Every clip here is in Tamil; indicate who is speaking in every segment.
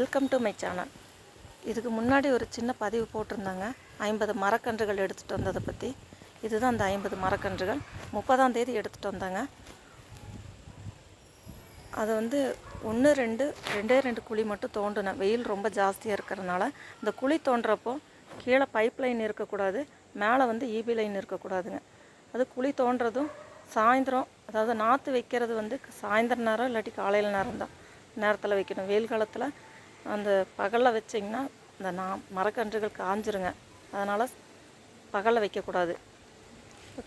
Speaker 1: Welcome to my channel. இதுக்கு முன்னாடி ஒரு சின்ன பதிவு போட்டிருந்தாங்க. ஐம்பது மரக்கன்றுகள் எடுத்துகிட்டு வந்ததை பற்றி இதுதான் அந்த ஐம்பது மரக்கன்றுகள். முப்பதாம் தேதி எடுத்துகிட்டு வந்தாங்க. அது வந்து ஒன்று ரெண்டு ரெண்டே ரெண்டு குழி மட்டும் தோண்டினேன் வெயில் ரொம்ப ஜாஸ்தியாக இருக்கிறதுனால இந்த குழி தோண்டுறப்போ கீழே பைப் லைன் இருக்கக்கூடாது. மேலே வந்து இபி லைன் இருக்கக்கூடாதுங்க. அது குழி தோண்டுறதும் சாயந்தரம் அதாவது நாற்று வைக்கிறது வந்து சாயந்தர நேரம் இல்லாட்டி காலையில் நேரம் தான் நேரத்தில் வைக்கணும். வெயில் காலத்தில் அந்த பகலில் வச்சிங்கன்னா இந்த நா மரக்கன்றுகள் காஞ்சிருங்க. அதனால் பகலில் வைக்கக்கூடாது.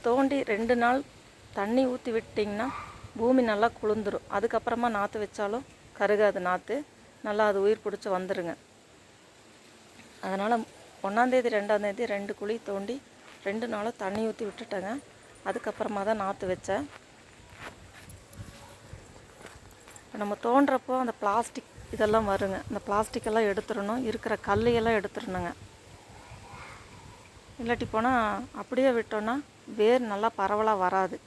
Speaker 1: தோண்டி ரெண்டு நாள் தண்ணி ஊற்றி விட்டிங்கன்னா பூமி நல்லா குளிர்ந்துடும் அதுக்கப்புறமா நாற்று வச்சாலும் கருகாது நாற்று நல்லா அது உயிர் பிடிச்சி வந்துடுங்க அதனால் ஒன்றாந்தேதி ரெண்டாந்தேதி ரெண்டு குழி தோண்டி ரெண்டு நாளும் தண்ணி ஊற்றி விட்டுட்டேங்க. அதுக்கப்புறமா தான் நாற்று வச்சேன். இப்போ நம்ம தோன்றப்போ அந்த பிளாஸ்டிக் இதெல்லாம் வருங்க. இந்த பிளாஸ்டிக் எல்லாம் எடுத்துடணும். இருக்கிற கல்லையெல்லாம் எடுத்துடணுங்க. இல்லாட்டி போனால் அப்படியே விட்டோன்னா வேர் நல்லா பரவலாக வராது.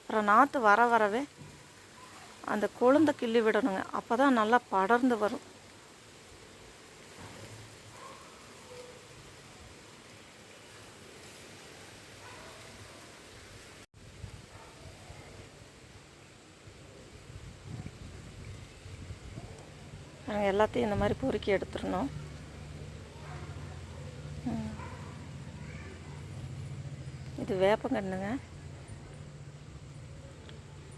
Speaker 1: அப்புறம் நாற்று வர வரவே அந்த கொழுந்த கிள்ளி விடணுங்க. அப்போ தான் நல்லா படர்ந்து வரும். நாங்கள் எல்லாத்தையும் இந்த மாதிரி பொறுக்கி எடுத்துடணும். இது வேப்பங்கன்றுங்க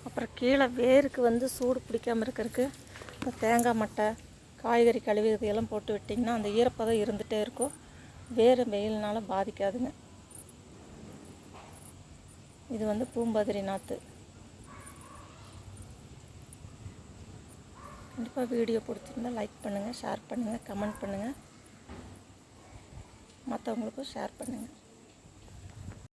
Speaker 1: அப்புறம் கீழே வேருக்கு வந்து சூடு பிடிக்காமல் இருக்கிறதுக்கு இந்த தேங்காய் மட்டை காய்கறி கழுவி இதையெல்லாம் போட்டு விட்டிங்கன்னா அந்த ஈரப்பதம் இருந்துகிட்டே இருக்கும். வேறு வெயில்னால பாதிக்காதுங்க. இது வந்து பூம்பதிரி நாற்று கண்டிப்பாக வீடியோ பிடிச்சிருந்தால் லைக் பண்ணுங்கள் ஷேர் பண்ணுங்கள் கமெண்ட் பண்ணுங்கள் மற்றவங்களுக்கும் ஷேர் பண்ணுங்கள்